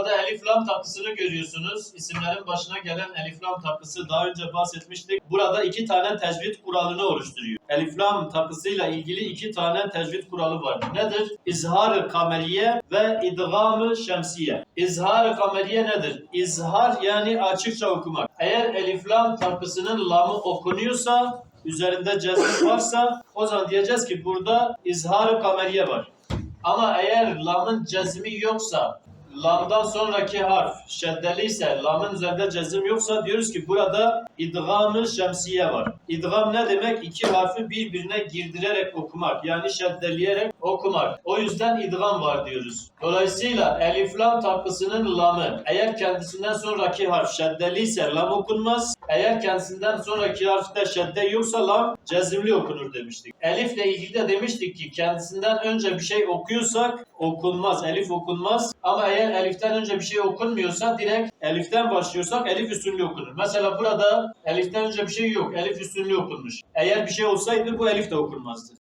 Burada elif lam takısını görüyorsunuz. İsimlerin başına gelen elif lam takısı daha önce bahsetmiştik. Burada iki tane tecvid kuralını oluşturuyor. Elif lam takısıyla ilgili iki tane tecvid kuralı var. Nedir? İzhar-ı kameriye ve idgam-ı şemsiye. İzhar-ı kameriye nedir? İzhar yani açıkça okumak. Eğer elif lam takısının lamı okunuyorsa üzerinde cezim varsa o zaman diyeceğiz ki burada izhar-ı kameriye var. Ama eğer lamın cezmi yoksa, lamdan sonraki harf şeddeli ise, lamın üzerinde cezim yoksa diyoruz ki burada idgam-ı şemsiye var. İdgam ne demek? İki harfi birbirine girdirerek okumak. Yani şeddeleyerek okumak. O yüzden idgam var diyoruz. Dolayısıyla elif lam takısının lamı eğer kendisinden sonraki harf şeddeli ise lam okunmaz. Eğer kendisinden sonraki harfte şedde yoksa lam cezimli okunur demiştik. Elifle ilgili de demiştik ki kendisinden önce bir şey okuyorsak okunmaz. Elif okunmaz. Ama eğer eliften önce bir şey okunmuyorsa direkt eliften başlıyorsak elif üstünlü okunur. Mesela burada eliften önce bir şey yok. Elif üstünlü okunmuş. Eğer bir şey olsaydı bu elif de okunmazdı.